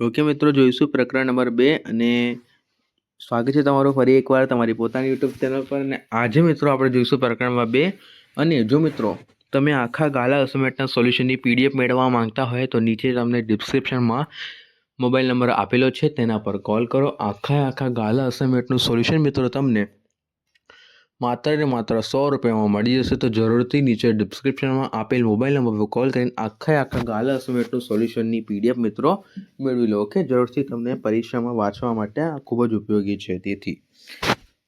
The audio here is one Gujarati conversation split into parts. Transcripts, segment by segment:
ઓકે મિત્રો, જોઈશું પ્રકરણ નંબર બે અને સ્વાગત છે તમારું ફરી એકવાર તમારી પોતાની યુટ્યુબ ચેનલ પર અને આજે મિત્રો આપણે જોઈશું પ્રકરણ નંબર બે. અને જો મિત્રો, તમે આખા ગાલા અસમેટના સોલ્યુશનની પીડીએફ મેળવવા માંગતા હોય તો નીચે તમને ડિસ્ક્રિપ્શનમાં મોબાઈલ નંબર આપેલો છે, તેના પર કોલ કરો. આખા આખા ગાલા અસમેટનું સોલ્યુશન મિત્રો તમને માત્ર ને માત્ર સો રૂપિયામાં મળી જશે તો જરૂરથી નીચે ડિસ્ક્રિપ્શનમાં આપેલ મોબાઈલ નંબર પર કોલ કરીને આખા આખા ગાલા અસાઇનમેન્ટનું સોલ્યુશનની પીડીએફ મિત્રો મેળવી લો ઓકે જરૂરથી તમને પરીક્ષામાં વાંચવા માટે આ ખૂબ જ ઉપયોગી છે તેથી.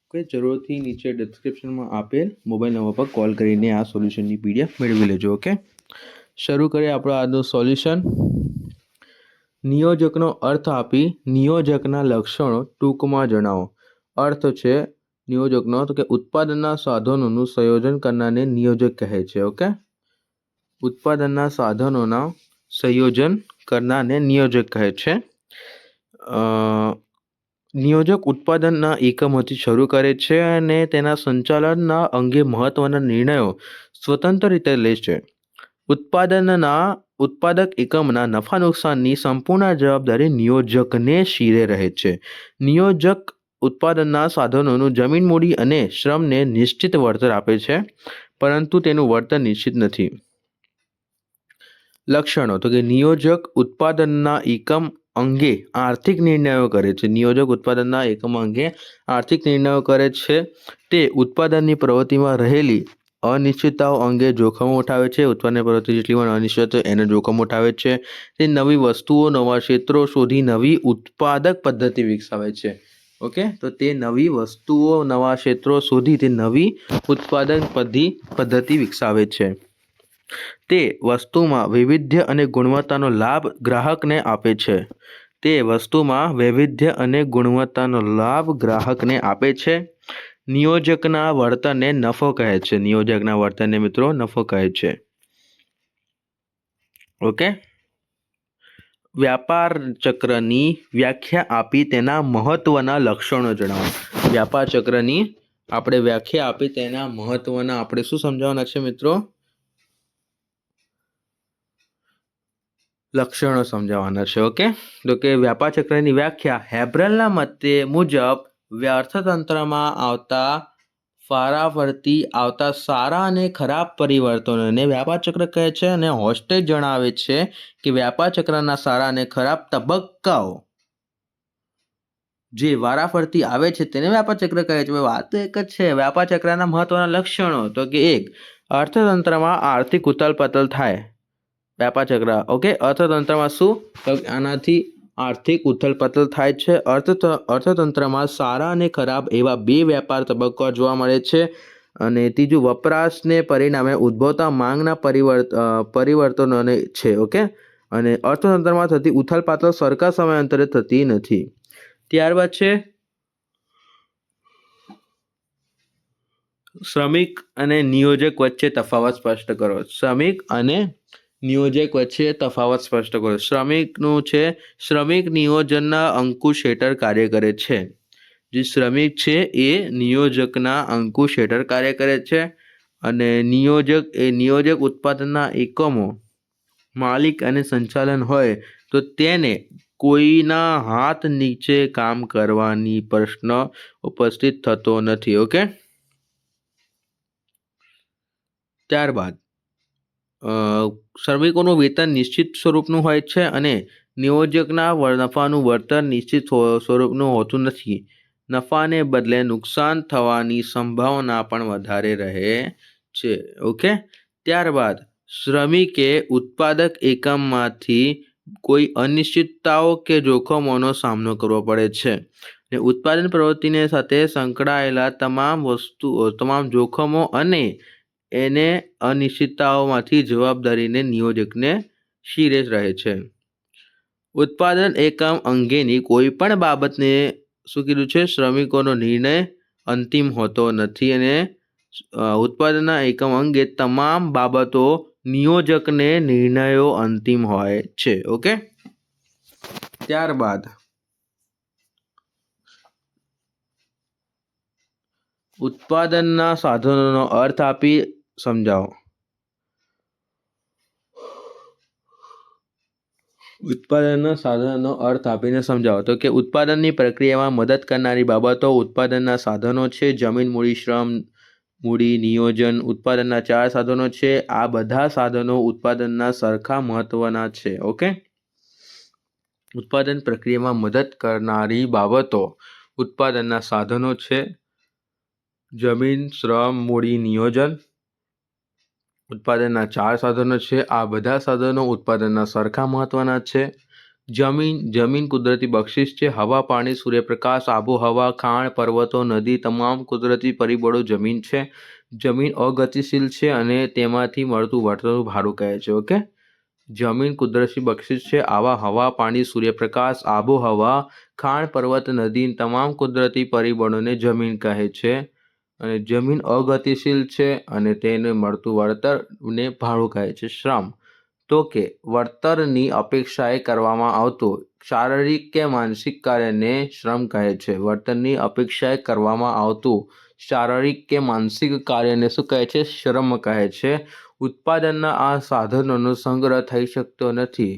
ઓકે જરૂરથી નીચે ડિસ્ક્રિપ્શનમાં આપેલ મોબાઈલ નંબર પર કોલ કરીને આ સોલ્યુશનની પીડીએફ મેળવી લેજો ઓકે શરૂ કરીએ આપણો આજનું સોલ્યુશન નિયોજકનો અર્થ આપી નિયોજકના લક્ષણો ટૂંકમાં જણાવો. અર્થ છે નિયોજકનો, તો કે ઉત્પાદનના સાધનોનું સંયોજન કરનારને નિયોજક કહે છે, ઓકે? ઉત્પાદનના સાધનોના સંયોજન કરનારને નિયોજક કહે છે. નિયોજક ઉત્પાદનના એકમોથી શરૂ કરે છે અને તેના સંચાલનના અંગે મહત્વના નિર્ણયો સ્વતંત્ર રીતે લે છે. ઉત્પાદનના, ઉત્પાદક એકમના નફા નુકસાનની સંપૂર્ણ જવાબદારી નિયોજકને શીરે રહે છે. નિયોજક ઉત્પાદનના સાધનોનું જમીન મૂડી અને શ્રમને નિશ્ચિત વળતર આપે છે, પરંતુ તેનું વળતર નિશ્ચિત નથી. લક્ષણો, તો કે નિયોજક ઉત્પાદનના એકમ અંગે આર્થિક નિર્ણયો કરે છે. નિયોજક ઉત્પાદનના એકમ અંગે આર્થિક નિર્ણયો કરે છે. તે ઉત્પાદનની પ્રવૃત્તિમાં રહેલી અનિશ્ચિતતાઓ અંગે જોખમો ઉઠાવે છે. ઉત્પાદન પ્રવૃત્તિ જેટલી પણ અનિશ્ચિત એને જોખમ ઉઠાવે છે. તે નવી વસ્તુઓ, નવા ક્ષેત્રો શોધી નવી ઉત્પાદક પદ્ધતિ વિકસાવે છે. ઓકે? તો તે નવી વસ્તુઓ, નવા ક્ષેત્રો શોધી તે નવી ઉત્પાદન પદ્ધિ, પદ્ધતિ વિકસાવે છે. તે વસ્તુમાં વૈવિધ્ય અને ગુણવત્તાનો લાભ ગ્રાહકને આપે છે. તે વસ્તુમાં વૈવિધ્ય અને ગુણવત્તાનો લાભ ગ્રાહકને આપે છે. નિયોજકના વર્તનને નફો કહે છે. નિયોજકના વર્તનને મિત્રો નફો કહે છે. ઓકે? વ્યાપાર ચક્રની વ્યાખ્યા આપી તેના મહત્વના લક્ષણો જણાવો. વ્યાપાર ચક્રની આપણે વ્યાખ્યા આપી તેના મહત્વના, આપણે શું સમજાવવાના છે મિત્રો? લક્ષણો સમજાવવાના છે, ઓકે? તો કે વ્યાપાર ચક્રની વ્યાખ્યા હેબ્રલના મતે મુજબ અર્થતંત્રમાં આવતા ફારાફરતી આવતા સારા અને ખરાબ પરિવર્તનોને વ્યાપાર ચક્ર કહે છે અને હોસ્ટેજ જણાવે છે કે વ્યાપાર ચક્રના સારા અને ખરાબ તબક્કાઓ. જે વારાફરતી આવે છે તેને વ્યાપાર ચક્ર કહે છે. વાત એક જ છે, વ્યાપાર ચક્રના મહત્વના લક્ષણો. તો કે એક, અર્થતંત્રમાં આર્થિક ઉથલપતલ થાય. વ્યાપાર ચક્ર, ઓકે? અર્થતંત્રમાં શું? તો આનાથી આર્થિક ઉથલપથલ થાય છે. અર્થ અર્થતંત્રમાં સારા અને ખરાબ એવા બે વ્યાપાર તબક્કા જોવા મળે છે અને ત્રીજું વપરાશને પરિણામે ઉદ્ભવતા માંગના પરિવર્ત પરિવર્તનોને છે, ઓકે? અને અર્થતંત્રમાં થતી ઉથલપાથલ સરખા સમયાંતરે થતી નથી. ત્યારબાદ છે શ્રમિક અને નિયોજક વચ્ચે તફાવત સ્પષ્ટ કરો. શ્રમિક અને નિયોજક વચ્ચે તફાવત સ્પષ્ટ કરો શ્રમિકનું છે, શ્રમિક નિયોજનના અંકુશ હેઠળ કાર્ય કરે છે. જે શ્રમિક છે એ નિયોજકના અંકુશ હેઠળ કાર્ય કરે છે અને નિયોજક, એ નિયોજક ઉત્પાદનના એકમો માલિક અને સંચાલન હોય તો તેને કોઈના હાથ નીચે કામ કરવાની પ્રશ્ન ઉપસ્થિત થતો નથી, ઓકે? ત્યારબાદ શ્રમિકોનું વેતન નિશ્ચિત સ્વરૂપનું હોય છે અને નિયોજકના નફાનું વળતર નિશ્ચિત સ્વરૂપનું હોતું નથી. નફાને બદલે નુકસાન થવાની સંભાવના પણ વધારે રહે છે, ઓકે? ત્યારબાદ, શ્રમિકે ઉત્પાદક એકમમાંથી કોઈ અનિશ્ચિતતાઓ કે જોખમોનો સામનો કરવો પડે છે. ને ઉત્પાદન પ્રવૃત્તિને સાથે સંકળાયેલા તમામ વસ્તુઓ, તમામ જોખમો અને એને અનિશ્ચિતતાઓમાંથી જવાબદારીને નિયોજકને શિરે રહે છે. ઉત્પાદન એકમ અંગેની કોઈ પણ બાબતને શું કીધું છે, શ્રમિકોનો નિર્ણય અંતિમ હોતો નથી અને ઉત્પાદનના એકમ અંગે તમામ બાબતો નિયોજકને નિર્ણયો અંતિમ હોય છે, ઓકે? ત્યારબાદ, ઉત્પાદનના સાધનોનો અર્થ આપી સમજાવો. ઉત્પાદનના સાધનનો અર્થ આપીને સમજાવો. તો કે ઉત્પાદનની પ્રક્રિયામાં મદદ કરનારી બાબતો ઉત્પાદનના સાધનો છે, જમીન, મૂડી, શ્રમ, મૂડી, નિયોજન, ઉત્પાદનના ચાર સાધનો છે, આ બધા સાધનો ઉત્પાદનના સરખા મહત્વના છે, ઓકે? ઉત્પાદન પ્રક્રિયામાં મદદ કરનારી બાબતો ઉત્પાદનના સાધનો છે, જમીન, શ્રમ, મૂડી, નિયોજન ઉત્પાદનના ચાર સાધનો છે. આ બધા સાધનો ઉત્પાદનના સરખા મહત્વના છે. જમીન જમીન કુદરતી બક્ષિસ છે. હવા, પાણી, સૂર્યપ્રકાશ, આબોહવા, ખાણ, પર્વતો, નદી તમામ કુદરતી પરિબળો જમીન છે. જમીન અગતિશીલ છે અને તેમાંથી મળતું વળતર ભાડું કહે છે, ઓકે? જમીન કુદરતી બક્ષિસ છે. આવા હવા, પાણી, સૂર્યપ્રકાશ, આબોહવા, ખાણ, પર્વત, નદી તમામ કુદરતી પરિબળોને જમીન કહે છે. અને જમીન અગતિશીલ છે અને તેને મળતું વળતરને ભાડું કહે છે શ્રમ. તો કે વળતરની અપેક્ષાએ કરવામાં આવતું શારીરિક કે માનસિક કાર્યને શ્રમ કહે છે. વળતરની અપેક્ષાએ કરવામાં આવતું શારીરિક કે માનસિક કાર્યને શું કહે છે? શ્રમ કહે છે. ઉત્પાદનના આ સાધનોનો સંગ્રહ થઈ શકતો નથી.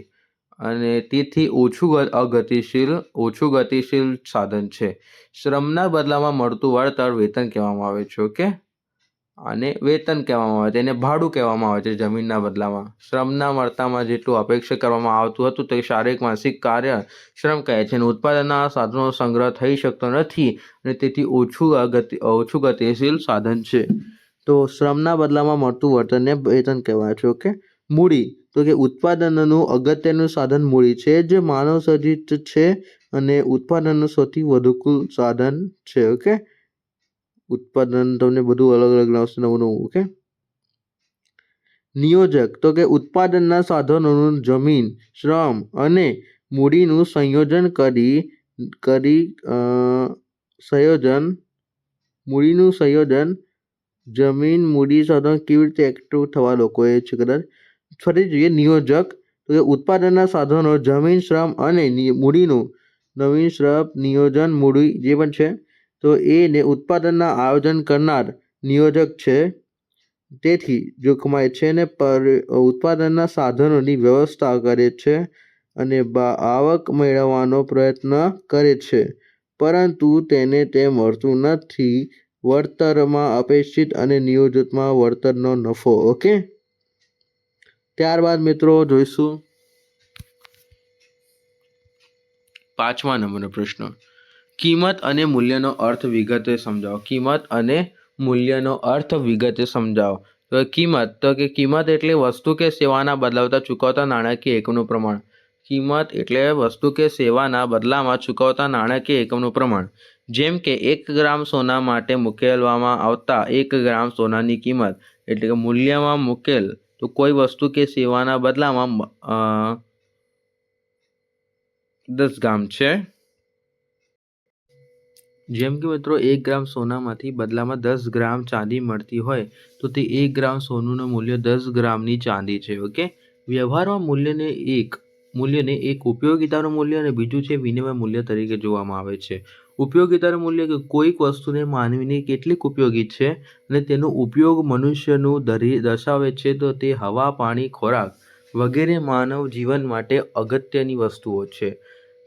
અને તેથી ઓછું અગતિશીલ, ઓછું ગતિશીલ સાધન છે. શ્રમના બદલામાં મળતું વળતર વેતન કહેવામાં આવે છે, ઓકે? આને વેતન કહેવામાં આવે છે, એને ભાડું કહેવામાં આવે છે જમીનના બદલામાં. શ્રમના મળતામાં જેટલું અપેક્ષા કરવામાં આવતું હતું તે શારીરિક, માનસિક કાર્ય, શ્રમ કહે છે. અને ઉત્પાદનના સાધનો સંગ્રહ થઈ શકતો નથી અને તેથી ઓછું અગતિ ઓછું ગતિશીલ સાધન છે. તો શ્રમના બદલામાં મળતું વળતરને વેતન કહેવાય છે, ઓકે? મૂડી. તો કે ઉત્પાદનનું અગત્યનું સાધન મૂડી છે, જે માનવ સર્જિત છે અને ઉત્પાદનનું સૌથી વધુ સાધન છે, ઓકે? ઉત્પાદન તમને બધું અલગ અલગ લાવશે નવું નવું, ઓકે? નિયોજક, તો કે ઉત્પાદનના સાધનોનું જમીન, શ્રમ અને મૂડીનું સંયોજન કરી કરી સંયોજન, મૂડીનું સંયોજન, જમીન, મૂડી સાધન કેવી રીતે એક્ટિવ થવા લોકોએ છે, કદાચ? ફરી જોઈએ નિયોજક. તો કે ઉત્પાદનના સાધનો, જમીન, શ્રમ અને મૂડીનું નવીન શ્રમ નિયોજન મૂડી જે પણ છે, તો એને ઉત્પાદનના આયોજન કરનાર નિયોજક છે. તેથી જોખમાય છે ને પર, ઉત્પાદનના સાધનોની વ્યવસ્થા કરે છે અને આવક મેળવવાનો પ્રયત્ન કરે છે. પરંતુ તેને તે મળતું નથી. વળતરમાં અપેક્ષિત અને નિયોજિતમાં વળતરનો નફો, ઓકે? ત્યારબાદ મિત્રો જોઈશું પાંચમા નંબરનો પ્રશ્ન. કિંમત અને મૂલ્યનો અર્થ વિગતે સમજાવો. કિંમત અને મૂલ્યનો અર્થ વિગતે સમજાવો. તો કિંમત, તો કે કિંમત એટલે વસ્તુ કે સેવાના બદલાવતા ચૂકવતા નાણાકીય એકમનું પ્રમાણ. કિંમત એટલે વસ્તુ કે સેવાના બદલામાં ચૂકવતા નાણાકીય એકમનું પ્રમાણ. જેમ કે એક ગ્રામ સોના માટે મૂકેલવામાં આવતા એક ગ્રામ સોનાની કિંમત એટલે કે મૂલ્યમાં મૂકેલ તો કોઈ વસ્તુ કે સેવાના બદલામાં દસ ગ્રામ છે. જેમ કે મિત્રો, એક ગ્રામ સોનામાંથી બદલામાં દસ ગ્રામ ચાંદી મળતી હોય, તો તે એક ગ્રામ સોનુનું મૂલ્ય દસ ગ્રામની ચાંદી છે, ઓકે? વ્યવહારમાં મૂલ્યને એક મૂલ્યને એક, ઉપયોગિતાનું મૂલ્ય અને બીજું છે વિનિમય મૂલ્ય તરીકે જોવામાં આવે છે. ઉપયોગિતાનું મૂલ્ય કે કોઈક વસ્તુને માનવીને કેટલીક ઉપયોગી છે અને તેનો ઉપયોગ મનુષ્યનું દરી દર્શાવે છે, તો તે હવા, પાણી, ખોરાક વગેરે માનવ જીવન માટે અગત્યની વસ્તુઓ છે.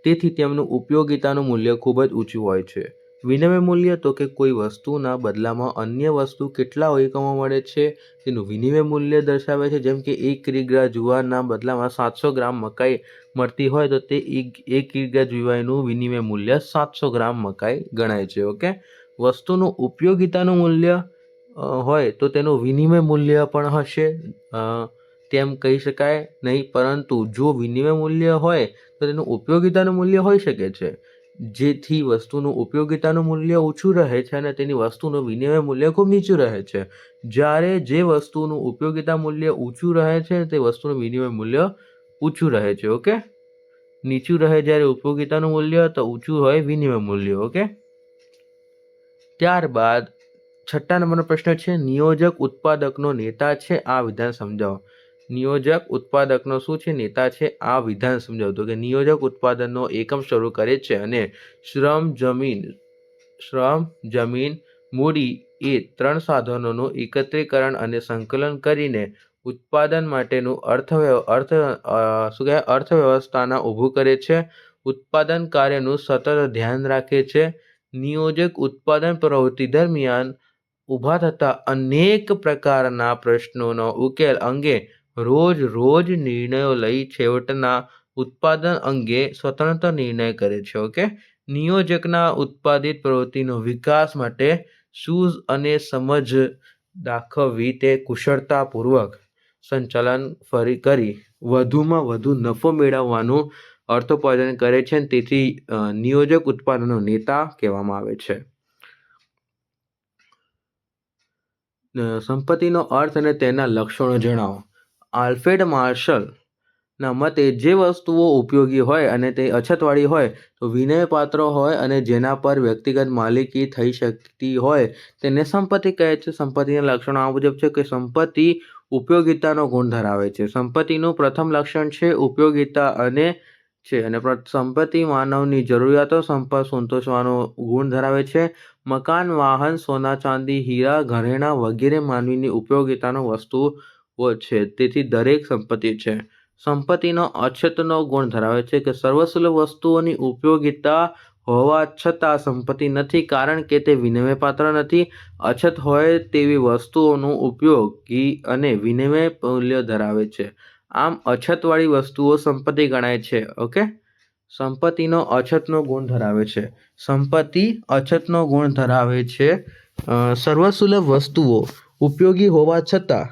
તેથી તેમનું ઉપયોગિતાનું મૂલ્ય ખૂબ જ ઊંચું હોય છે. વિનિમય મૂલ્ય તો કે કોઈ વસ્તુના બદલામાં અન્ય વસ્તુ કેટલા એકમો મળે છે? તેનું વિનિમય મૂલ્ય દર્શાવે છે, જેમ કે એક કિલોગ્રામ જુવારના બદલામાં સાતસો ગ્રામ મકાઈ મળતી હોય તો તે એક કિલોગ્રામ જુવારનું વિનિમય મૂલ્ય સાતસો ગ્રામ મકાઈ ગણાય છે, ઓકે? વસ્તુનું ઉપયોગિતાનું મૂલ્ય હોય તો તેનું વિનિમય મૂલ્ય પણ હશે. તેમ કહી શકાય નહીં, પરંતુ જો વિનિમય મૂલ્ય હોય તો તેનું ઉપયોગિતાનું મૂલ્ય હોઈ શકે છે. જેથી વસ્તુનું ઉપયોગિતાનું મૂલ્ય ઓછું રહે છે અને તેની વસ્તુનું વિનિમય મૂલ્ય ખૂબ નીચું રહે છે. જ્યારે જે વસ્તુનું ઉપયોગિતા મૂલ્ય ઊંચું રહે છે, તે વસ્તુનું વિનિમય મૂલ્ય ઊંચું રહે છે ઓકે નીચું રહે જ્યારે ઉપયોગિતાનું મૂલ્ય તો ઊંચું હોય વિનિમય મૂલ્ય ઓકે ત્યારબાદ છઠ્ઠા નંબરનો પ્રશ્ન છે, નિયોજક ઉત્પાદકનો નેતા છે, આ વિધાન સમજાવો. નિયોજક ઉત્પાદકનો શું છે, નેતા છે, આ વિધાન સમજાવો. તો કે નિયોજક ઉત્પાદનનો એકમ શરૂ કરે છે અને શ્રમ જમીન શ્રમ જમીન મૂડી એ ત્રણ સાધનોનું એકત્રીકરણ અને સંકલન કરીને ઉત્પાદન માટેનું અર્થ અર્થ શું કહેવાય? અર્થવ્યવસ્થાના ઊભું કરે છે. ઉત્પાદન કાર્યનું સતત ધ્યાન રાખે છે. નિયોજક ઉત્પાદન પ્રવૃત્તિ દરમિયાન ઊભા થતા અનેક પ્રકારના પ્રશ્નોનો ઉકેલ અંગે રોજ રોજ નિર્ણયો લઈ છેવટના ઉત્પાદન અંગે સ્વતંત્ર નિર્ણય કરે છે, ઓકે? નિયોજકના ઉત્પાદિત પ્રવૃત્તિનો વિકાસ માટે સૂઝ અને સમજ દાખવવી તે કુશળતાપૂર્વક સંચાલન ફરી કરી. વધુમાં વધુ નફો મેળવવાનું અર્થોપાર્જન કરે છે તેથી નિયોજક ઉત્પાદનનો નેતા કહેવામાં આવે છે. સંપત્તિનો અર્થ અને તેના લક્ષણો જણાવો. આલ્ફ્રેડ માર્શલ ના મતે જે વસ્તુઓ ઉપયોગી હોય અને તે અછતવાળી હોય, તો વિનયપાત્ર હોય અને જેના પર વ્યક્તિગત માલિકી થઈ શકતી હોય, તેને સંપત્તિ કહે છે. સંપત્તિના લક્ષણો આ મુજબ છે કે સંપત્તિ ઉપયોગિતાનો ગુણ ધરાવે છે. સંપત્તિનું પ્રથમ લક્ષણ છે ઉપયોગિતા અને છે અને સંપત્તિ માનવની જરૂરિયાતો સંપર્ક સંતોષવાનો ગુણ ધરાવે છે. મકાન, વાહન, સોના, ચાંદી, હીરા, ઘરેણાં વગેરે માનવીની ઉપયોગિતાનો વસ્તુઓ છે. તેથી દરેક સંપત્તિ છે. સંપત્તિનો અછતનો ગુણ ધરાવે છે કે સર્વસુલભ વસ્તુઓની ઉપયોગિતા હોવા છતાં સંપત્તિ નથી કારણ કે તે વિનિમયપાત્ર નથી. અછત હોય તેવી વસ્તુઓનો ઉપયોગી અને વિનિમય મૂલ્ય ધરાવે છે. આમ અછતવાળી વસ્તુઓ સંપત્તિ ગણાય છે, ઓકે? સંપત્તિનો અછતનો ગુણ ધરાવે છે. સંપત્તિ અછતનો ગુણ ધરાવે છે સર્વસુલભ વસ્તુઓ ઉપયોગી હોવા છતાં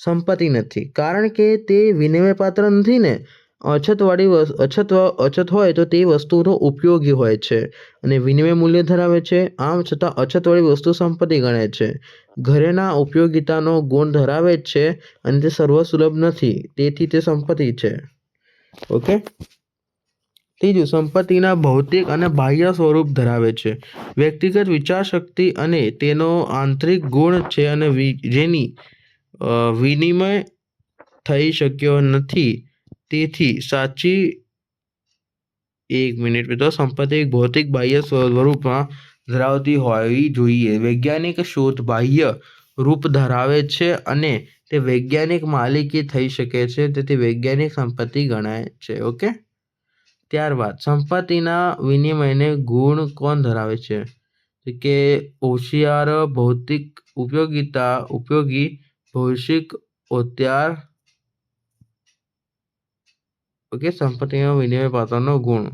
સંપત્તિ નથી. કારણ કે તે વિનિમયપાત્ર નથી ને અછતવાળી અછત અછત હોય તો તે વસ્તુનો ઉપયોગી હોય છે અને વિનિમય મૂલ્ય ધરાવે છે. આમ છતાં અછતવાળી વસ્તુ સંપત્તિ ગણે છે. ઘરેના ઉપયોગિતાનો ગુણ ધરાવે જ છે અને તે સર્વસુલભ નથી. તેથી તે સંપત્તિ છે. ઓકે? ત્રીજું, સંપત્તિના ભૌતિક અને બાહ્ય સ્વરૂપ ધરાવે છે. વ્યક્તિગત વિચારશક્તિ અને તેનો આંતરિક ગુણ છે અને જેની વિનિમય થઈ શક્યો નથી. તેથી સાચી એક મિનિટ મિત્રો, સંપત્તિ એક ભૌતિક બાહ્ય સ્વરૂપમાં ધરાવતી હોવી જોઈએ. વૈજ્ઞાનિક શોધ બાહ્ય રૂપ ધરાવે છે અને તે વૈજ્ઞાનિક માલિકી થઈ શકે છે, તેથી વૈજ્ઞાનિક સંપત્તિ ગણાય છે, ઓકે? ત્યારબાદ, સંપત્તિના વિનિમયને ગુણ કોણ ધરાવે છે? કે હોશિયાર, ભૌતિક ઉપયોગિતા, ઉપયોગી ભૌષિક અત્યાર ઓકે સંપત્તિનો વિનિમય પાત્રનો ગુણ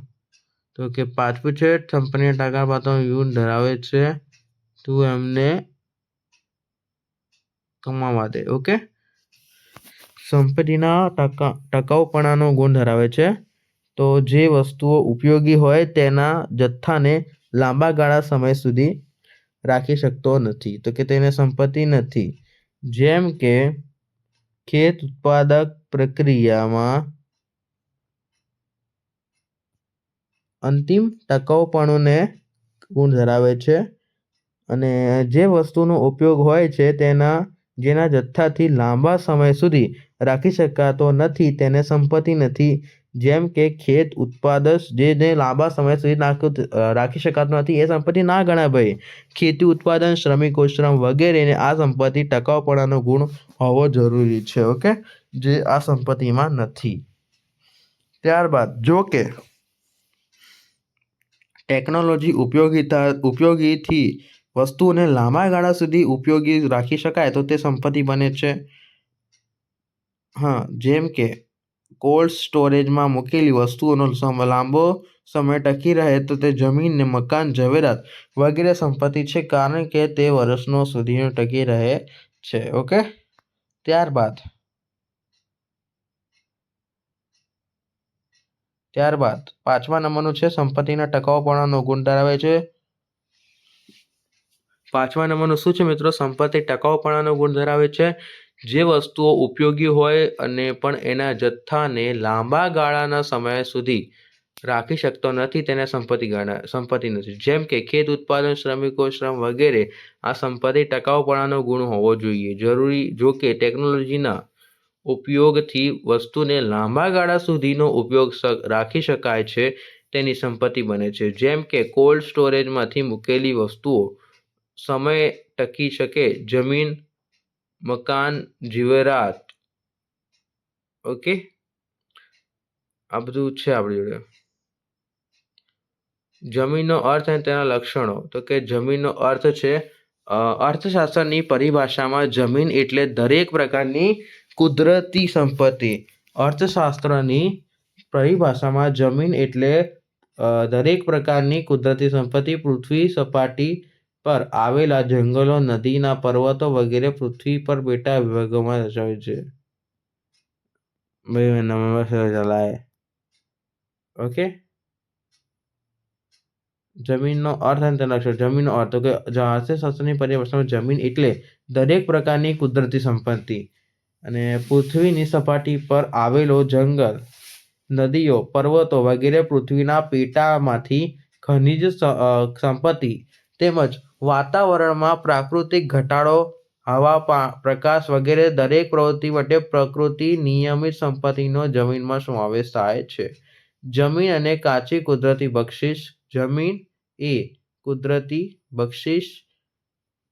તો કે પાંચમું છે સંપત્તિના ટકા પાત્રનો ગુણ ધરાવે છે તું એમને કમાવા દે ઓકે સંપત્તિના ટકા ટકાઉપણાનો ગુણ ધરાવે છે તો જે વસ્તુઓ ઉપયોગી હોય તેના જથ્થાને લાંબા ગાળા સમય સુધી રાખી શકતો નથી તો કે તેને સંપત્તિ નથી જેમ કે ખેત ઉત્પાદક પ્રક્રિયામાં અંતિમ ટકાઉપણુંને ગુણ ધરાવે છે અને જે વસ્તુનો ઉપયોગ હોય છે તેના, જેના જથ્થાથી લાંબા સમય સુધી રાખી શકાતો નથી, તેને સંપત્તિ નથી. જેમ કે ખેત ઉત્પાદક જે જે લાંબા સમય સુધી રાખી શકાતું નથી, એ સંપત્તિ ના ગણાય ભાઈ. ખેતી ઉત્પાદન, શ્રમિકો શ્રમ વગેરેને આ સંપત્તિ ટકાઉપણાનો ગુણ હોવો જરૂરી છે, ઓકે? જે આ સંપત્તિમાં નથી. ત્યારબાદ, જો કે ટેકનોલોજી ઉપયોગીતા, ઉપયોગીથી વસ્તુઓને લાંબા ગાળા સુધી ઉપયોગી રાખી શકાય તો તે સંપત્તિ બને છે. હા, જેમ કે કોલ્ડ સ્ટોરેજમાં મૂકેલી વસ્તુઓનો લાંબો સમય ટકી રહે તો તે જમીન ને મકાન જવેરાત વગેરે સંપત્તિ છે કારણ કે તે વર્ષનો સુધી ટકી રહે છે, ઓકે? ત્યારબાદ ત્યારબાદ પાંચમા નંબરનું છે, સંપત્તિના ટકાઉપણાનો ગુણ ધરાવે છે. પાંચમા નંબરનું શું છે મિત્રો? સંપત્તિ ટકાઉપણાનો ગુણ ધરાવે છે. જે વસ્તુઓ ઉપયોગી હોય અને પણ એના જથ્થાને લાંબા ગાળાના સમય સુધી રાખી શકતો નથી, તેને સંપત્તિ ગાળા સંપત્તિ નથી જેમ કે ખેત ઉત્પાદન, શ્રમિકો, શ્રમ વગેરે આ સંપત્તિ ટકાઉપણાનો ગુણ હોવો જોઈએ. જરૂરી, જો કે ટેકનોલોજીના ઉપયોગથી વસ્તુને લાંબા ગાળા સુધીનો ઉપયોગ રાખી શકાય છે, તેની સંપત્તિ બને છે. જેમ કે, કોલ્ડ સ્ટોરેજમાંથી મૂકેલી વસ્તુઓ સમય ટકી શકે, જમીન, મકાન, જીવરાત. ઓકે? આ બધું છે આપણી જોડે. જમીનનો અર્થ અને તેના લક્ષણો. તો કે જમીનનો અર્થ છે અર્થશાસ્ત્રની પરિભાષામાં જમીન એટલે દરેક પ્રકારની કુદરતી સંપત્તિ. અર્થશાસ્ત્રની પરિભાષામાં જમીન એટલે દરેક પ્રકારની કુદરતી સંપત્તિ, પૃથ્વી સપાટી પર આવેલા જંગલો, નદીના પર્વતો વગેરે પૃથ્વી પર બેટા વિભાગોમાં રચાય છે. ઓકે જમીનનો અર્થ અને તેના અક્ષર. જમીનનો અર્થ તો કે અર્થશાસ્ત્રની પરિભાષામાં જમીન એટલે દરેક પ્રકારની કુદરતી સંપત્તિ. અને પૃથ્વીની સપાટી પર આવેલો જંગલ, નદીઓ, પર્વતો વગેરે પૃથ્વીના પેટામાંથી ખનિજ સંપત્તિ તેમજ વાતાવરણમાં પ્રાકૃતિક ઘટાડો, હવા પ્રકાશ વગેરે દરેક પ્રવૃત્તિ માટે પ્રકૃતિ નિયમિત સંપત્તિનો જમીનમાં સમાવેશ થાય છે. જમીન અને કાચી કુદરતી બક્ષિસ, જમીન એ કુદરતી બક્ષિસ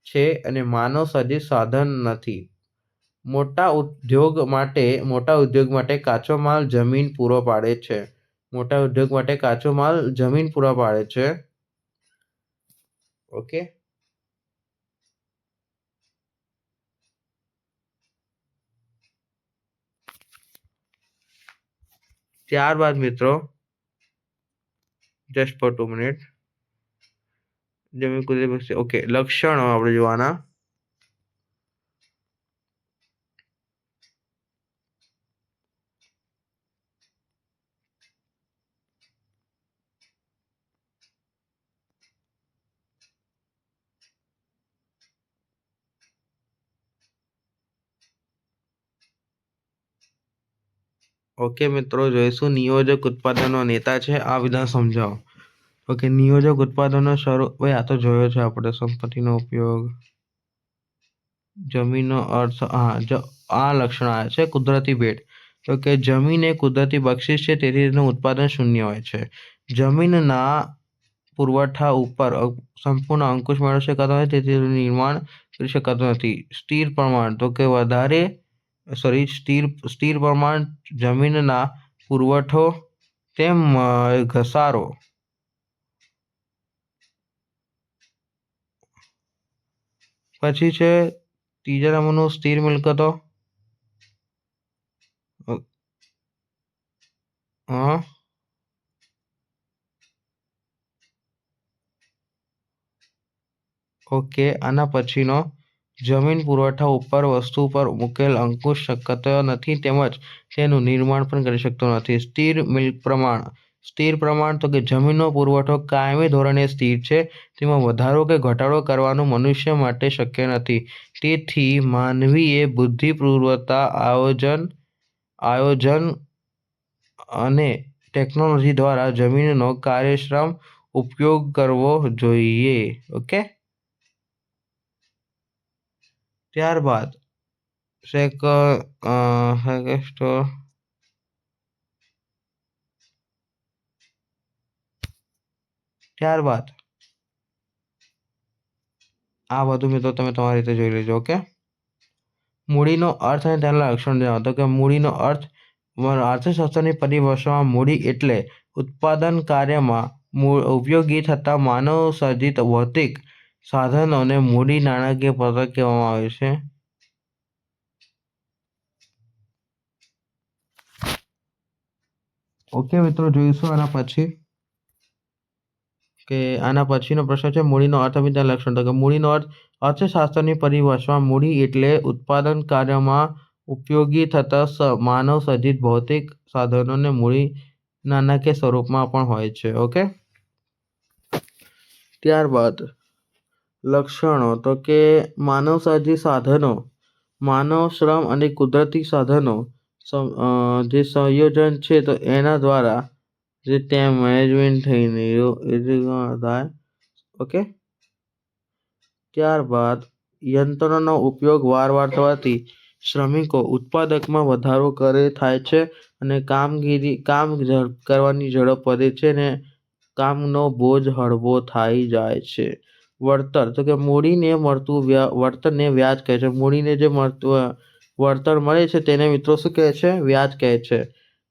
છે અને માનવ સર્જિત સાધન નથી. મોટા ઉદ્યોગ માટે, મોટા ઉદ્યોગ માટે કાચો માલ જમીન પૂરો પાડે છે. મોટા ઉદ્યોગ માટે કાચો માલ જમીન પૂરો પાડે છે. ઓકે. ત્યારબાદ મિત્રો જસ્ટ ફોર ટુ મિનિટ જમીન કુદરતી ઓકે, લક્ષણો આપણે જોવાના. ઓકે મિત્રો જોઈશું નિયોજક ઉત્પાદનો નેતા છે? આ વિધાન સમજાવો. ઓકે નિયોજક ઉત્પાદનો શરૂ ભાઈ આ તો જોયો છે આપણે, સંપત્તિનો ઉપયોગ. જમીનનો અર્થ, હા આ લક્ષણ આવે છે, કુદરતી ભેટ. તો કે જમીન એ કુદરતી બક્ષિસ છે, તેથી તેનું ઉત્પાદન શૂન્ય હોય છે. જમીનના પુરવઠા ઉપર સંપૂર્ણ અંકુશ મેળવી શકાતો નથી તેથી તેનું નિર્માણ કરી શકાતું નથી. સ્થિર પ્રમાણ, તો કે વધારે સોરી સ્થિર સ્થિર પ્રમાણ જમીનના પુરવઠો તેમ ઘસારો. પછી છે, ત્રીજા નંબરનું સ્થિર મિલકતો હા ઓકે, આના પછીનો જમીન પુરવઠા ઉપર વસ્તુ પર મૂકેલ અંકુશ શક્યતા નથી તેમજ તેનું નિર્માણ પણ કરી શકતો નથી. સ્થિર મિલ્ક પ્રમાણ. સ્થિર પ્રમાણ તો કે જમીનનો પુરવઠો કાયમી ધોરણે સ્થિર છે, તેમાં વધારો કે ઘટાડો કરવાનું મનુષ્ય માટે શક્ય નથી. તેથી માનવીએ બુદ્ધિપૂર્વકતા આયોજન આયોજન અને ટેકનોલોજી દ્વારા જમીનનો કાર્યક્ષમ ઉપયોગ કરવો જોઈએ. ઓકે? ત્યારબાદ ત્યારબાદ આ બધું મિત્રો તમે તમારી રીતે જોઈ લેજો ઓકે મૂડીનો અર્થ અને તેના લક્ષણ જણાવો તો કે મૂડીનો અર્થ અર્થશાસ્ત્રની પરિભાષામાં મૂડી એટલે ઉત્પાદન કાર્યમાં ઉપયોગી થતા માનવ સર્જિત ભૌતિક સાધનોને મૂડી નાણાકીય પત્રક કહેવામાં આવે છે. ઓકે મિત્રો, જોઈશું આના પછી કે આના પછીનો પ્રશ્ન છે, મૂડીનો અર્થ અને લક્ષણ. તો કે મૂડીનો અર્થ, અર્થશાસ્ત્રની પરિભાષામાં મૂડી એટલે ઉત્પાદન કાર્યમાં ઉપયોગી થતા માનવ સર્જિત ભૌતિક સાધનોને મૂડી નાણાકીય સ્વરૂપમાં પણ હોય છે. ઓકે ત્યારબાદ લક્ષણો તો કે માનવ સર્જિત સાધનો, માનવ શ્રમ અને કુદરતી સાધનો જે સંયોજન છે તો એના દ્વારા જે ત્યાં મેનેજમેન્ટ થઈને થાય, ઓકે? ત્યારબાદ યંત્રનો ઉપયોગ વારવાર થવાથી શ્રમિકો ઉત્પાદકમાં વધારો કરે થાય છે અને કામગીરી, કામ કરવાની ઝડપ વધે છે ને કામનો બોજ હળવો થઈ જાય છે. વળતર. તો કે મૂડીને મળતું વળતરને વ્યાજ કહે છે. મૂડીને જે મળતું વળતર મળે છે તેને મિત્રો શું કહે છે? વ્યાજ કહે છે.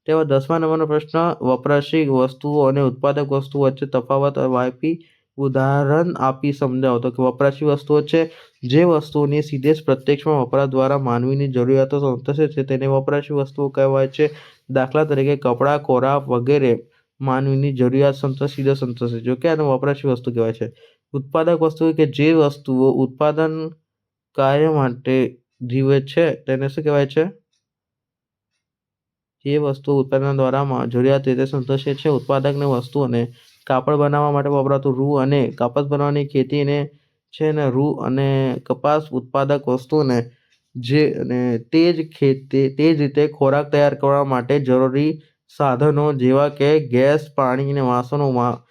તેવા દસમા નંબરનો પ્રશ્ન, વપરાશી વસ્તુઓ અને ઉત્પાદક વસ્તુઓ વચ્ચે તફાવત આપી ઉદાહરણ આપી સમજાવો. તો કે વપરાશી વસ્તુઓ છે જે વસ્તુઓની સીધે જ પ્રત્યક્ષમાં વપરાશ દ્વારા માનવીની જરૂરિયાતો સંતોષે છે. તેને વપરાશી વસ્તુઓ કહેવાય છે. દાખલા તરીકે કપડાં, ખોરાક વગેરે માનવીની જરૂરિયાત સંતોષ, સીધો સંતોષે જો કે આને વપરાશી વસ્તુ કહેવાય છે. ઉત્પાદક વસ્તુઓ કે જે વસ્તુઓ ઉત્પાદન કાર્ય માટે જીવે છે તેને શું કહેવાય છે? જે વસ્તુઓ ઉત્પાદન દ્વારા જરૂરિયાત રીતે સંતોષે છે ઉત્પાદકને વસ્તુઓને કાપડ બનાવવા માટે વપરાતું રૂ અને કાપડ બનાવવાની ખેતીને છે ને રૂ અને કપાસ ઉત્પાદક વસ્તુઓને જે અને તે જ ખેતી તે જ રીતે ખોરાક તૈયાર કરવા માટે જરૂરી સાધનો જેવા કે ગેસ પાણી અને વાસણો मा- અ,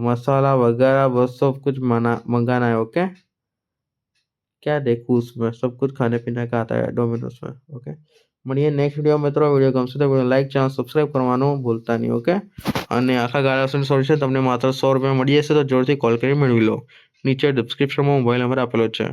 मसाला वगैरह वो सब कुछ मना मंगाना है ओके क्या देखूं उसमें सब कुछ खाने पीने का आता है डोमिनोज में ओके મળીએ નેક્સ્ટ વિડીયો મિત્રો વિડીયો ગમશે તો વિડીયો લાઈક ચેનલ સબસ્ક્રાઈબ કરવાનું ભૂલતા નહીં ઓકે અને આખા ગાળા સોલ્યુશન તમને માત્ર સો રૂપિયા મળી જશે તો જોરથી કોલ કરી મેળવી લો નીચે ડિસ્ક્રિપ્શનમાં મોબાઈલ નંબર આપેલો છે